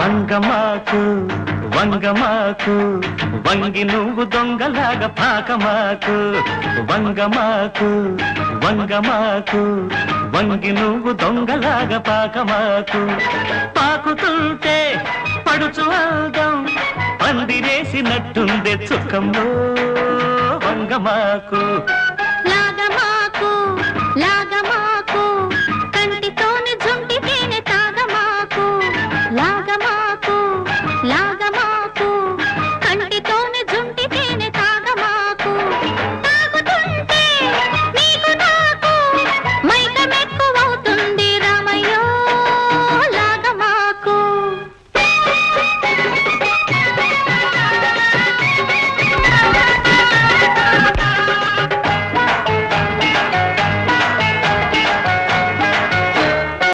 వంగమాకు వంగమాకు వంగి నువ్వు దొంగలాగా పాకమాకు. వంగమాకు వంగమాకు వంగి నువ్వు దొంగలాగా పాకమాకు. పాకుతుంటే పడుచు అందం పందిరేసినట్టుందే చుక్కమ్మో వంగమాకు